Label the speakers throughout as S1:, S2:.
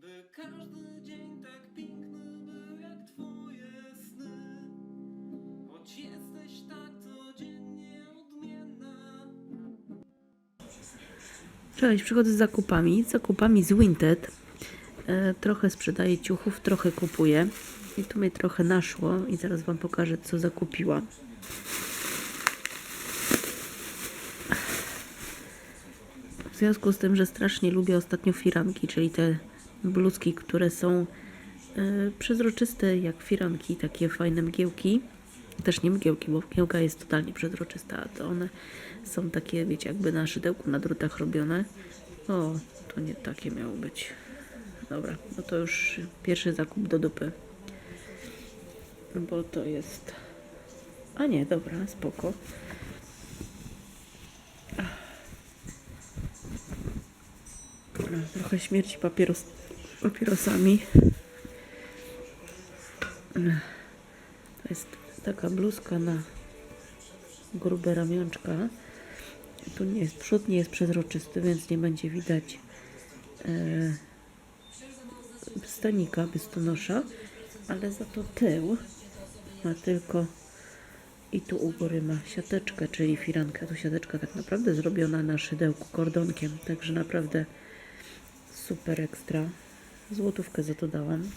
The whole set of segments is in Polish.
S1: By każdy dzień tak piękny był jak twoje sny Choć jesteś tak codziennie odmienna
S2: Cześć, przychodzę z zakupami. Zakupami z Winted. E, trochę sprzedaję ciuchów, trochę kupuję. I tu mnie trochę naszło i zaraz Wam pokażę, co zakupiłam. W związku z tym, że strasznie lubię ostatnio firanki, czyli te bluzki, które są e, przezroczyste jak firanki, takie fajne mgiełki. Też nie mgiełki, bo mgiełka jest totalnie przezroczysta, a to one są takie, wiecie, jakby na szydełku, na drutach robione. O, to nie takie miało być. Dobra, no to już pierwszy zakup do dupy. Bo to jest... A nie, dobra, spoko. Trochę śmierci papieros, papierosami. To jest taka bluzka na grube ramionczka. Tu nie jest, przód nie jest przezroczysty, więc nie będzie widać e, stanika biustonosza, ale za to tył ma tylko i tu u góry ma siateczkę, czyli firankę. Tu siateczka tak naprawdę zrobiona na szydełku kordonkiem, także naprawdę super ekstra. Złotówkę za to dałam.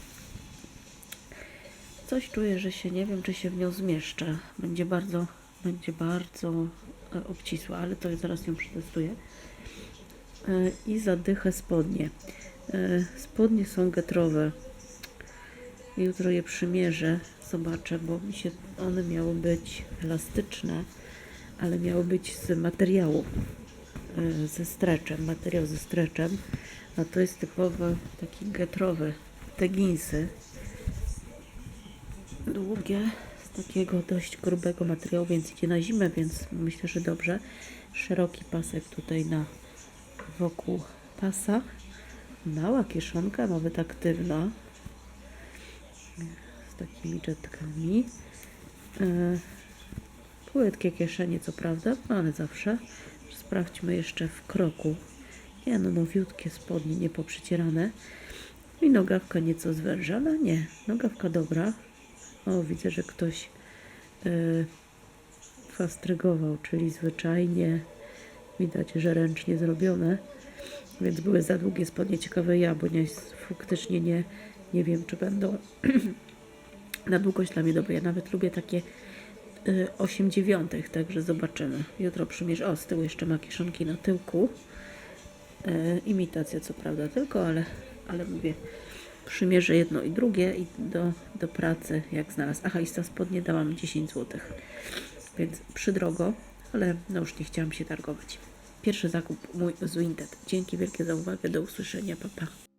S2: Coś czuję, że się nie wiem, czy się w nią zmieszczę. Będzie bardzo, będzie bardzo e, obcisła, ale to zaraz ją przetestuję. E, I zadychę spodnie. E, Spodnie są getrowe. Jutro je przymierzę, zobaczę, bo mi się one miały być elastyczne, ale miały być z materiału, ze streczem, materiał ze streczem, a to jest typowy taki getrowy, te ginsy, długie, z takiego dość grubego materiału, więc idzie na zimę, więc myślę, że dobrze. Szeroki pasek tutaj na wokół pasa. Mała kieszonka, nawet aktywna. Z takimi jetkami. E, Płytkie kieszenie, co prawda, no ale zawsze. Sprawdźmy jeszcze w kroku. Nie no, nowiutkie spodnie, nie poprzycierane. I nogawka nieco zwężana. Nie, nogawka dobra. O, widzę, że ktoś yy, fastrygował, czyli zwyczajnie widać, że ręcznie zrobione. Więc były za długie spodnie. Ciekawe ja, bo nie, faktycznie nie, nie wiem, czy będą na długość dla mnie dobre. Ja nawet lubię takie 8 dziewiątych, także zobaczymy. Jutro przymierz. O, z tyłu jeszcze ma kieszonki na tyłku. E, imitacja co prawda tylko, ale, ale mówię, przymierzę jedno i drugie i do, do pracy jak znalazł. Aha, i za spodnie dałam 10 zł, więc przydrogo, ale no już nie chciałam się targować. Pierwszy zakup mój z Winted. Dzięki wielkie za uwagę, do usłyszenia, papa. Pa.